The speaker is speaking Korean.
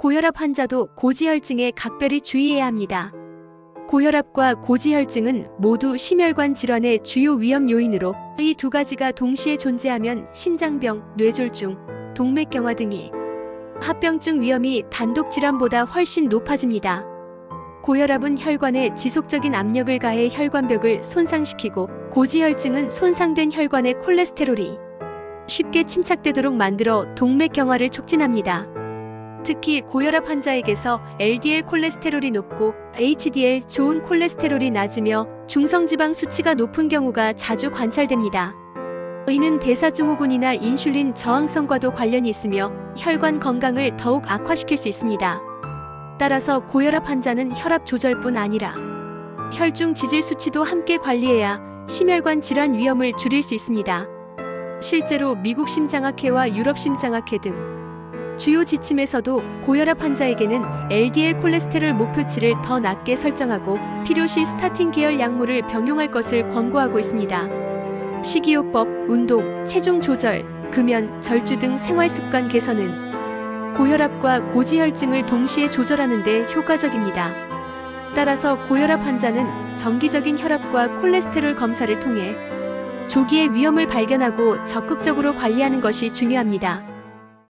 고혈압 환자도 고지혈증에 각별히 주의해야 합니다. 고혈압과 고지혈증은 모두 심혈관 질환의 주요 위험 요인으로 이 두 가지가 동시에 존재하면 심장병, 뇌졸중, 동맥경화 등이 합병증 위험이 단독 질환보다 훨씬 높아집니다. 고혈압은 혈관에 지속적인 압력을 가해 혈관벽을 손상시키고 고지혈증은 손상된 혈관의 콜레스테롤이 쉽게 침착되도록 만들어 동맥경화를 촉진합니다. 특히 고혈압 환자에게서 LDL 콜레스테롤이 높고 HDL 좋은 콜레스테롤이 낮으며 중성지방 수치가 높은 경우가 자주 관찰됩니다. 이는 대사증후군이나 인슐린 저항성과도 관련이 있으며 혈관 건강을 더욱 악화시킬 수 있습니다. 따라서 고혈압 환자는 혈압 조절뿐 아니라 혈중 지질 수치도 함께 관리해야 심혈관 질환 위험을 줄일 수 있습니다. 실제로 미국 심장학회와 유럽 심장학회 등 주요 지침에서도 고혈압 환자에게는 LDL 콜레스테롤 목표치를 더 낮게 설정하고 필요시 스타틴 계열 약물을 병용할 것을 권고하고 있습니다. 식이요법, 운동, 체중 조절, 금연, 절주 등 생활 습관 개선은 고혈압과 고지혈증을 동시에 조절하는 데 효과적입니다. 따라서 고혈압 환자는 정기적인 혈압과 콜레스테롤 검사를 통해 조기에 위험을 발견하고 적극적으로 관리하는 것이 중요합니다.